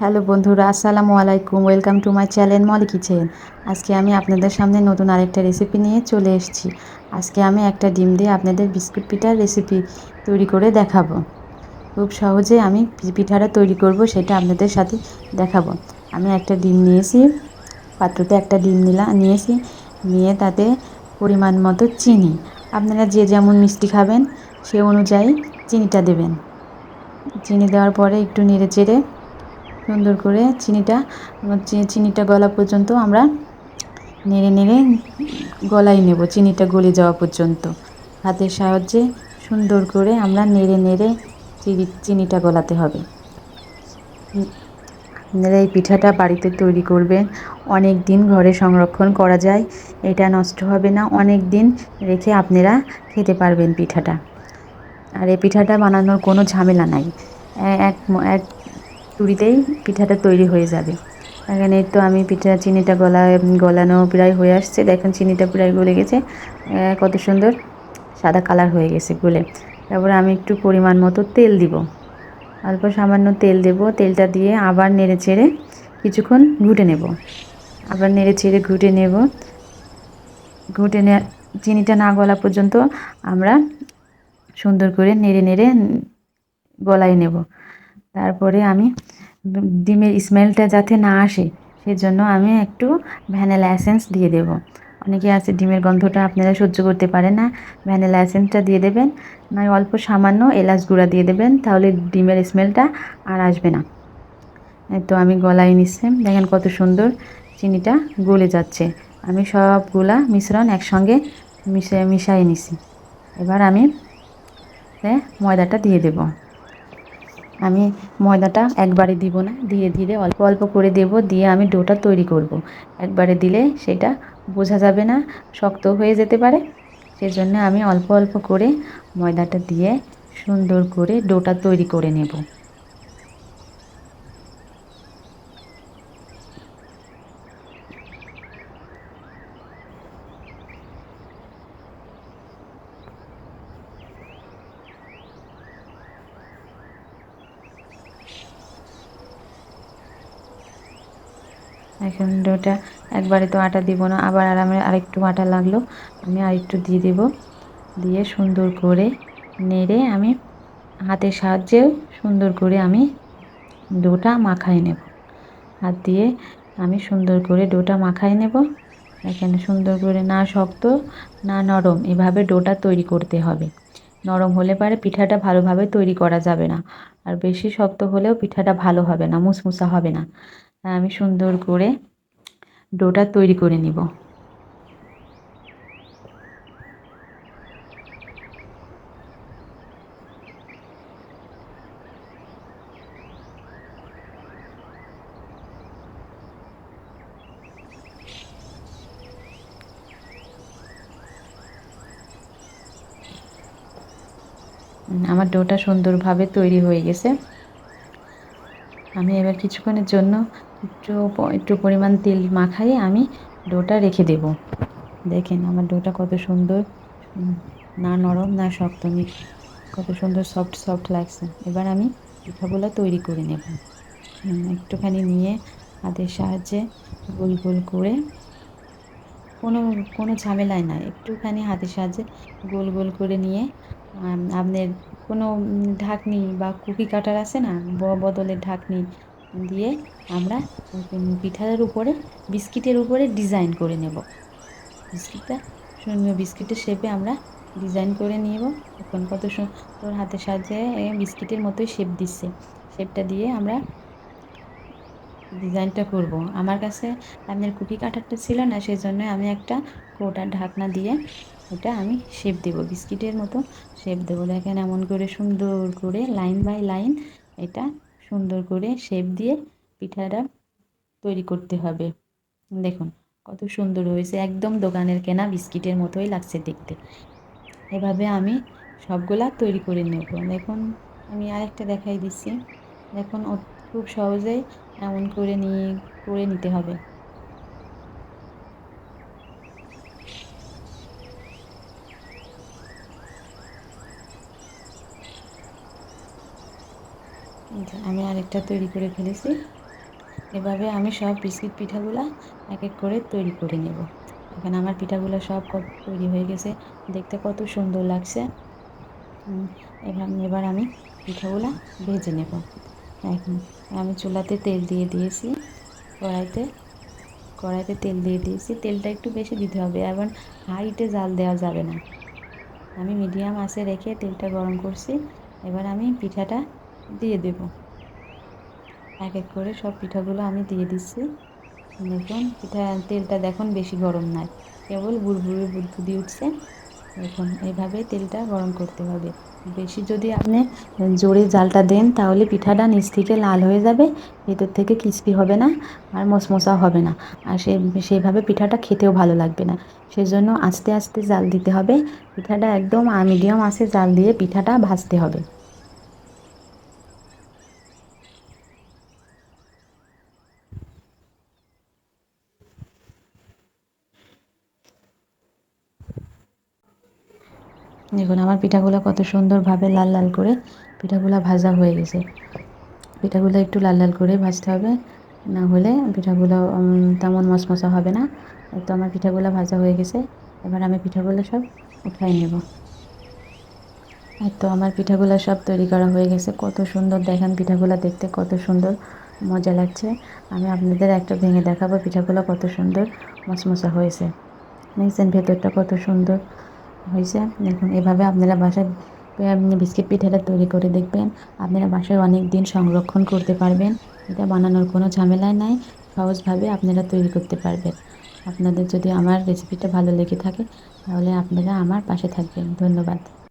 Hello বন্ধুরা, আসসালামু আলাইকুম। Welcome to my channel Molly kitchen আজকে আমি আপনাদের সামনে নতুন আরেকটা রেসিপি নিয়ে চলে এসেছি। আজকে আমি একটা ডিম দিয়ে আপনাদের বিস্কুট পিঠার রেসিপি তৈরি করে দেখাবো। খুব সহজে আমি পিঠাটা তৈরি করব, সেটা আপনাদের সাথে দেখাবো। আমি একটা ডিম নিয়েছি, পাত্রতে একটা ডিম নিলাম নিয়েছি, নিয়ে তাতে পরিমাণ মতো চিনি। আপনারা যে যেমন মিষ্টি খাবেন, সে অনুযায়ী চিনিটা দেবেন। চিনি দেওয়ার পরে একটু নেড়ে চেড়ে সুন্দর করে চিনিটা চিনিটা গলা পর্যন্ত আমরা নেড়ে নেড়ে গলাই নেব, চিনিটা গলে যাওয়া পর্যন্ত। হাতের সাহায্যে সুন্দর করে আমরা নেড়ে নেড়ে চিনি চিনিটা গলাতে হবে। আপনারা এই পিঠাটা বাড়িতে তৈরি করবেন। অনেক দিন ঘরে সংরক্ষণ করা যায়, এটা নষ্ট হবে না। অনেক দিন রেখে আপনারা খেতে পারবেন পিঠাটা। আর এই পিঠাটা বানানোর কোনো ঝামেলা নাই। এক এক তুড়িতেই পিঠাটা তৈরি হয়ে যাবে। এখানে তো আমি পিঠা, চিনিটা গলা, গলানো প্রায় হয়ে আসছে। দেখেন চিনিটা প্রায় গলে গেছে। কত সুন্দর সাদা কালার হয়ে গেছে গলে। তারপরে আমি একটু পরিমাণ মতো তেল দিব। অল্প সামান্য তেল দেব। তেলটা দিয়ে আবার নেড়ে চেড়ে কিছুক্ষণ ঘুটে নেব। আবার নেড়ে চেড়ে ঘুটে নেব। ঘুটে নে চিনিটা না গলা পর্যন্ত আমরা সুন্দর করে নেড়ে নেড়ে গলায় নেব। তারপরে আমি ডিমের স্মেলটা যাতে না আসে, সেজন্য আমি একটু ভ্যানিলা এসেন্স দিয়ে দেব। অনেকে আছে ডিমের গন্ধটা আপনারা সহ্য করতে পারেন না ভ্যানিলা এসেন্সটা দিয়ে দেবেন, নয় অল্প সামান্য এলাচ গুঁড়া দিয়ে দেবেন, তাহলে ডিমের স্মেলটা আর আসবে না। তো আমি গলায় নিচ্ছি, দেখেন কত সুন্দর চিনিটা গলে যাচ্ছে। আমি সবগুলা মিশ্রণ একসঙ্গে মিশে, মিশাই নিছি এবার আমি ময়দাটা দিয়ে দেবো। আমি ময়দাটা একবারে দিব না ধীরে ধীরে অল্প অল্প করে দেব, দিয়ে আমি ডোটা তৈরি করব। একবারে দিলে সেটা বোঝা যাবে না, শক্ত হয়ে যেতে পারে সেজন্য আমি অল্প অল্প করে ময়দাটা দিয়ে সুন্দর করে ডোটা তৈরি করে নেব এখন ওটা একবারে তো আটা দিব না, আবার আর আমি আরেকটু আটা লাগল, আমি আরেকটু দিয়ে দেব। দিয়ে সুন্দর করে নেড়ে আমি হাতের সাহায্যেও সুন্দর করে আমি ডোটা মাখাই নেব। হাত দিয়ে আমি সুন্দর করে ডোটা মাখাই নেব। এখানে সুন্দর করে না শক্ত, না নরম, এভাবে ডোটা তৈরি করতে হবে। নরম হলে পারে পিঠাটা ভালোভাবে তৈরি করা যাবে না, আর বেশি শক্ত হলেও পিঠাটা ভালো হবে না, মুসমুসা হবে না। আমি সুন্দর করে ডোটা তৈরি করে নিব। আমার ডোটা সুন্দরভাবে তৈরি হয়ে গেছে। আমি এবার কিছুক্ষণের জন্য একটু একটু পরিমাণ তেল মাখাই আমি ডোটা রেখে দেব। দেখেন আমার ডোটা কত সুন্দর না নরম, না শক্ত কত সুন্দর সফট সফট লাগছে। এবার আমি পিঠাগুলো তৈরি করে নেব। একটুখানি নিয়ে হাতের সাহায্যে গোল গোল করে কোনো কোনো ঝামেলায় না, একটুখানি হাতের সাহায্যে গোল গোল করে নিয়ে আপনার কোনো ঢাকনি বা কুকি কাটার আছে না বদলের ঢাকনি দিয়ে আমরা পিঠার উপরে, বিস্কিটের উপরে ডিজাইন করে নেব। বিস্কিটটা বিস্কিটের শেপে আমরা ডিজাইন করে নিব। এখন কত সুন্দর হাতের সাহায্যে বিস্কিটের মতোই শেপ দিচ্ছে। শেপটা দিয়ে আমরা ডিজাইনটা করব। আমার কাছে আপনার কুকি কাটারটা ছিল না সেই জন্য আমি একটা কোটার ঢাকনা দিয়ে এটা আমি শেপ দেব। বিস্কিটের মতো শেপ দেবো। দেখেন এমন করে সুন্দর করে লাইন বাই লাইন এটা সুন্দর করে শেপ দিয়ে পিঠাটা তৈরি করতে হবে। দেখুন, কত সুন্দর হয়েছে। একদম দোকানের কেনা বিস্কিটের মতোই লাগছে দেখতে। এভাবে আমি সবগুলা তৈরি করে নেব। দেখুন, আমি আরেকটা দেখাই দিচ্ছি। দেখুন খুব সহজেই এমন করে নিয়ে, করে নিতে হবে। আমি আরেকটা তৈরি করে ফেলেছি। এভাবে আমি সব বিস্কিট পিঠাগুলা এক এক করে তৈরি করে নেব। এখানে আমার পিঠাগুলো সব তৈরি হয়ে গেছে। দেখতে কত সুন্দর লাগছে। এবার এবার আমি পিঠাগুলো ভেজে নেব। এখন আমি চুলাতে তেল দিয়ে দিয়েছি কড়াইতে। কড়াইতে তেল দিয়ে দিয়েছি। তেলটা একটু বেশি দিতে হবে এবং হাইটে জাল দেওয়া যাবে না। আমি মিডিয়াম আঁচে রেখে তেলটা গরম করছি। এবার আমি পিঠাটা দিয়ে দেব। এক এক করে সব পিঠাগুলো আমি দিয়ে দিচ্ছি। দেখুন, পিঠা, তেলটা দেখুন বেশি গরম নয়। কেবল বুড়বুড়ি বুদবুদি উঠছে। এখন এইভাবে তেলটা গরম করতে হবে। বেশি যদি আপনি জোরে জালটা দেন, তাহলে পিঠাটা নিচ থেকে লাল হয়ে যাবে, ভেতর থেকে ক্রিস্পি হবে না আর মশমশা হবে না। আর সে সেইভাবে পিঠাটা খেতেও ভালো লাগবে না। সেজন্য আস্তে আস্তে জাল দিতে হবে। পিঠাটা একদম মিডিয়াম আঁচে জাল দিয়ে পিঠাটা ভাজতে হবে। দেখুন, আমার পিঠাগুলো কত সুন্দরভাবে লাল লাল করে পিঠাগুলো ভাজা হয়ে গেছে। পিঠাগুলো একটু লাল লাল করে ভাজতে হবে। না হলে পিঠাগুলো তেমন মশমশা হবে না। তো আমার পিঠাগুলো ভাজা হয়ে গেছে। এবার আমি পিঠাগুলো সব উঠাই নেব। তো আমার পিঠাগুলো সব তৈরি করা হয়ে গেছে। কত সুন্দর, দেখেন পিঠাগুলো দেখতে কত সুন্দর, মজা লাগছে। আমি আপনাদের একটা ভেঙে দেখাবো পিঠাগুলো কত সুন্দর, মশমশা হয়েছে। দেখছেন ভেতরটা কত সুন্দর। হয়েছে। দেখুন, এভাবে আপনারা বাসায় বিস্কিট পিঠাটা তৈরি করে দেখবেন। আপনারা বাসায় অনেক দিন সংরক্ষণ করতে পারবেন। এটা বানানোর কোনো ঝামেলা নাই। সহজভাবে আপনারা তৈরি করতে পারবেন। আপনাদের যদি আমার রেসিপিটা ভালো লেগে থাকে, তাহলে আপনারা আমার পাশে থাকবেন। ধন্যবাদ।